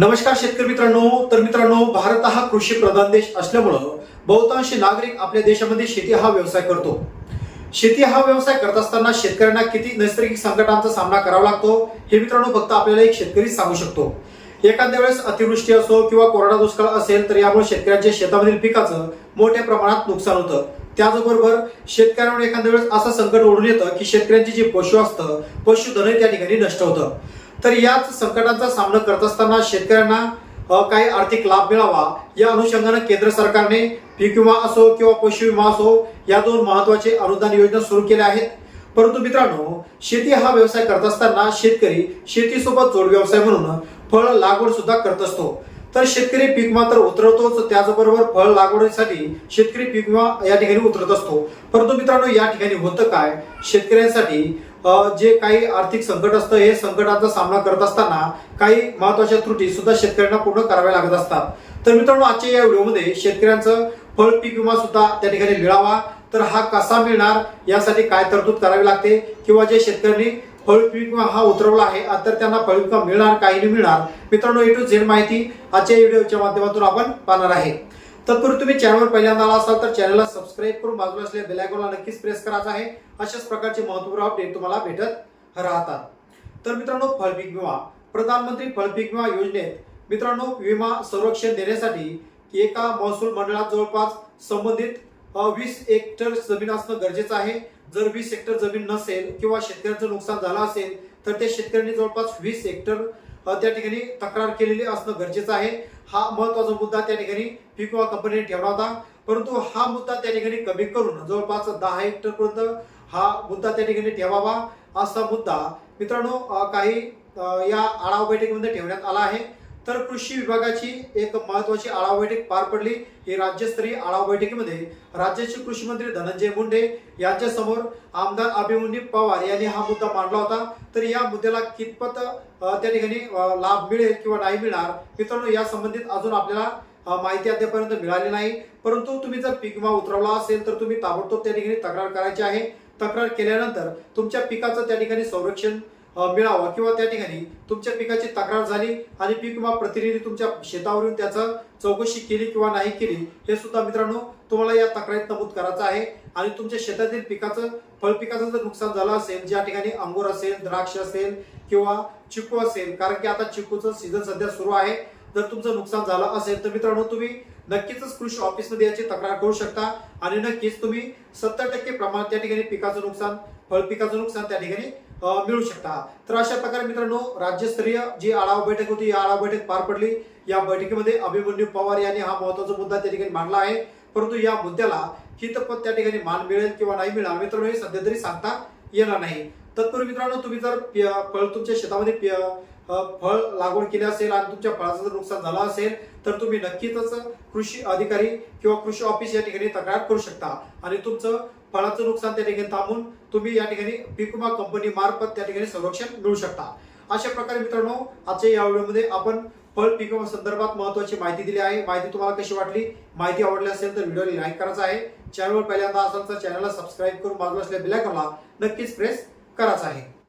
नमस्कार शेतकरी मित्रांनो. तर मित्रांनो भारत हा कृषी प्रधान देश असल्यामुळं बहुतांश नागरिक आपल्या देशामध्ये शेती हा व्यवसाय करतो. शेती हा व्यवसाय करत असताना शेतकऱ्यांना किती नैसर्गिक संकटांचा सामना करावा लागतो हे मित्रांनो फक्त आपल्याला एक शेतकरी सांगू शकतो. एखाद्या वेळेस अतिवृष्टी असो किंवा कोरडा दुष्काळ असेल तर यामुळे शेतकऱ्यांच्या शेतामधील पिकाचं मोठ्या प्रमाणात नुकसान होतं. त्याचबरोबर शेतकऱ्यांवर एखाद्या वेळेस असं संकट ओढून येतं की शेतकऱ्यांचे जे पशु असतं पशुधनही त्या ठिकाणी नष्ट होतं. तर याच संकटाचा सामना करत असताना शेतकऱ्यांना काही आर्थिक लाभ मिळावा या अनुषंगाने केंद्र सरकारने पीक विमा असो किंवा पशु विमा असो या दोन महत्त्वाचे अनुदान योजना सुरू केल्या आहेत. परंतु मित्रांनो शेती हा व्यवसाय करत असताना शेतकरी शेतीसोबत जोड व्यवसाय म्हणून फळ लागवड सुद्धा करत असतो. तर शेतकरी पीक विमा तर उतरवतोच त्याचबरोबर फळ लागवडीसाठी शेतकरी पीक विमा या ठिकाणी उतरत असतो. परंतु मित्रांनो या ठिकाणी होतं काय? शेतकऱ्यांसाठी जे काही आर्थिक संकट असतं हे संकटाचा सामना करत असताना काही महत्त्वाच्या त्रुटी सुद्धा शेतकऱ्यांना पूर्ण कराव्या लागत असतात. तर मित्रांनो आजच्या या व्हिडिओमध्ये शेतकऱ्यांचं फळ पीक विमा सुद्धा त्या ठिकाणी मिळावा. तर हा कसा मिळणार यासाठी काय तरतूद करावी लागते किंवा जे शेतकऱ्यांनी फळ पीक विमा हा उतरवला आहे तर त्यांना फळ विमा मिळणार काही नाही मिळणार. मित्रांनो ए टू झेड माहिती आजच्या व्हिडिओच्या माध्यमातून आपण पाहणार आहे. तत्पूर्वी तुम्ही चॅनलवर पहिल्यांदा आला असाल तर चॅनलला सबस्क्राईब करून बाजूला असलेल्या बेलायकॉनला नक्कीच प्रेस करायचा आहे. अशाच प्रकारचे महत्त्वपूर्ण अपडेट तुम्हाला भेटत राहतात. तर मित्रांनो फळपीक विमा. प्रधानमंत्री फळपीक विमा योजनेत मित्रांनो विमा संरक्षण देण्यासाठी एका महसूल मंडळात जवळपास संबंधित वीस हेक्टर जमीन असणं गरजेचं आहे. जर वीस हेक्टर जमीन नसेल किंवा शेतकऱ्यांचं नुकसान झालं असेल तर त्या शेतकऱ्यांनी जवळपास वीस हेक्टर त्या ठिकाणी तक्रार केलेली असणं गरजेचं आहे. हा महत्त्वाचा मुद्दा त्या ठिकाणी पीक विमा कंपनीने ठेवला होता. परंतु हा मुद्दा त्या ठिकाणी कमी करून जवळपास दहा हेक्टर पर्यंत हा मुद्दा त्या ठिकाणी ठेवावा असा मुद्दा मित्रांनो काही या आढावा बैठकीमध्ये ठेवण्यात आला आहे. तर कृषी विभागाची एक महत्वाची आढावा बैठक पार पडली. ही राज्यस्तरीय आढावा बैठकीमध्ये राज्याचे कृषी मंत्री धनंजय मुंडे यांच्या समोर आमदार अभिमन्यू पवार यांनी हा मुद्दा मांडला होता. तर या मुद्द्याला कितपत त्या ठिकाणी लाभ मिळेल किंवा नाही मिळणार मित्रांनो या संबंधित अजून आपल्याला माहिती अद्यापर्यंत मिळाली नाही. परंतु तुम्ही जर पीक विमा उतरवला असेल तर तुम्ही ताबडतोब त्या ठिकाणी तक्रार करायची आहे. तक्रार केल्यानंतर तुमच्या पिकाचं त्या ठिकाणी संरक्षण मिळावं किंवा त्या ठिकाणी तुमच्या पिकाची तक्रार झाली आणि पीक विमा प्रतिनिधी तुमच्या शेतावरून त्याचं चौकशी केली किंवा नाही केली हे सुद्धा मित्रांनो तुम्हाला या तक्रारीत नमूद करायचं आहे. आणि तुमच्या शेतातील पिकाचं फळ पिकाचं जर नुकसान झालं असेल ज्या ठिकाणी अंगूर असेल द्राक्ष असेल किंवा चिकू असेल कारण की आता चिकूचं सीझन सध्या सुरू आहे जर तुमचं नुकसान झालं असेल तर मित्रांनो तुम्ही नक्कीच कृषी ऑफिसमध्ये याची तक्रार करू शकता. आणि नक्कीच तुम्ही सत्तर टक्के प्रमाणात त्या ठिकाणी पिकाचं नुकसान फळ पिकाचं नुकसान त्या ठिकाणी मिळू शकता. तर अशा प्रकारे मित्रांनो राज्यस्तरीय जी आढावा बैठक होती या आढावा बैठक पार पडली. या बैठकीमध्ये अभिमन्यू पवार यांनी हा महत्त्वाचा मुद्दा त्या ठिकाणी मांडला आहे. परंतु या मुद्द्याला हितपत त्या ठिकाणी मान मिळेल किंवा नाही मिळणार मित्रांनो हे सध्या तरी सांगता येणार नाही. तत्पूर्वी मित्रांनो तुम्ही जर फळ तुमच्या शेतामध्ये फळ लागवड केली असेल आणि तुमच्या फळाचं जर नुकसान झालं असेल तर तुम्ही नक्कीच कृषी अधिकारी किंवा कृषी ऑफिस या ठिकाणी तक्रार करू शकता. आणि तुमचं फळाचं नुकसान त्या ठिकाणी थांबून तुम्ही या ठिकाणी पीक विमा कंपनी मार्फत त्या ठिकाणी संरक्षण मिळू शकता. अशा प्रकारे मित्रांनो आजच्या या व्हिडिओमध्ये आपण फळ पीक विमा संदर्भात महत्वाची माहिती दिली आहे. माहिती तुम्हाला कशी वाटली? माहिती आवडली असेल तर व्हिडिओला लाईक करायचा आहे. चॅनलवर पहिल्यांदा असाल तर चॅनलला सबस्क्राईब करून बाजूला असलेल्या बेल नक्कीच प्रेस करायचा आहे.